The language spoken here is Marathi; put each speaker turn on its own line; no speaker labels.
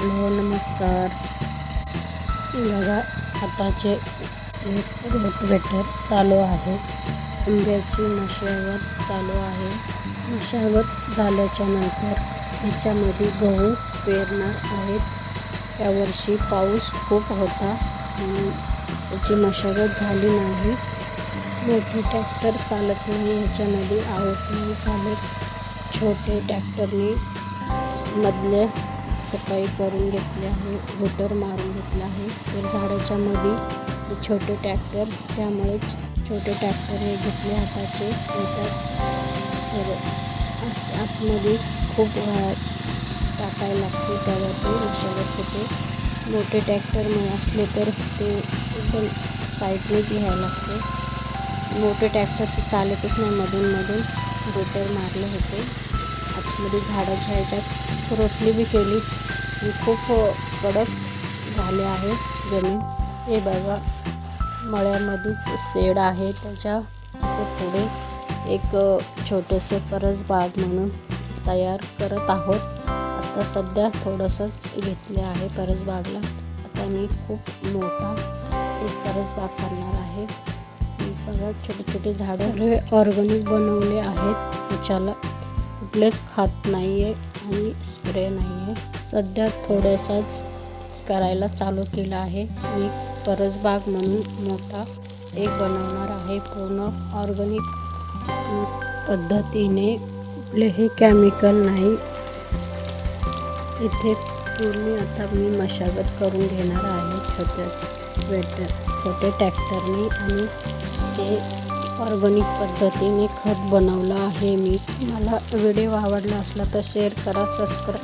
हॅलो नमस्कार. बघा आताचे रोटवेटर चालू आहे. आंब्याची मशागत चालू आहे. मशागत झाल्याच्यानंतर ह्याच्यामध्ये गहू पेरणार आहेत. यावर्षी पाऊस खूप होता. त्याची मशागत झाली नाही. मोठे ट्रॅक्टर चालत नाही ह्याच्यामध्ये आवक नाही चालत छोटे ट्रॅक्टरने मधले सफाई करून घेतली आहे रोटर मारून घेतलं आहे. तर झाडाच्या मध्ये छोटे ट्रॅक्टर त्यामुळेच छोटे ट्रॅक्टर हे घेतले हाताचे. रोटर तर आत- आतमध्ये खूप टाकायला लागते त्यावर ते मशागत होते. मोठे ट्रॅक्टर असले तर ते एकदम साईडनेच घ्यायला लागते. मोठे ट्रॅक्टर ते चालतच नाही मधून मधून रोटर मारले होते. आतमध्ये झाडाच्या ह्याच्यात रोटली बी केली खूप कडक झाले आहे जमीन. हे बघा मळ्यामध्येच शेड आहे त्याच्या असे पुढे एक छोटंसं परसबाग म्हणून तयार करत आहोत. आता सध्या थोडंसंच घेतले आहे परसबागला आता मी खूप मोठा एक परसबाग करणार आहे. बघा छोटे छोटे झाडं ऑर्गॅनिक बनवले आहेत. त्याच्याला कुठलेच खात नाही आहे आणि स्प्रे नाही आहे सध्या थोडंसंच करायला चालू केलं आहे. मी परसबाग म्हणून मोठा एक बनवणार आहे. पूर्ण ऑर्गॅनिक पद्धतीने कुठले हे केमिकल नाही. इथे पूर्ण आता मी मशागत करून घेणार आहे. छोट्या वेट छोटे ट्रॅक्टरने आणि ते ऑर्गनिक पद्धतीने खत बनवलं आहे मी. मला व्हिडिओ आवडला असला तर शेअर करा सबस्क्राईब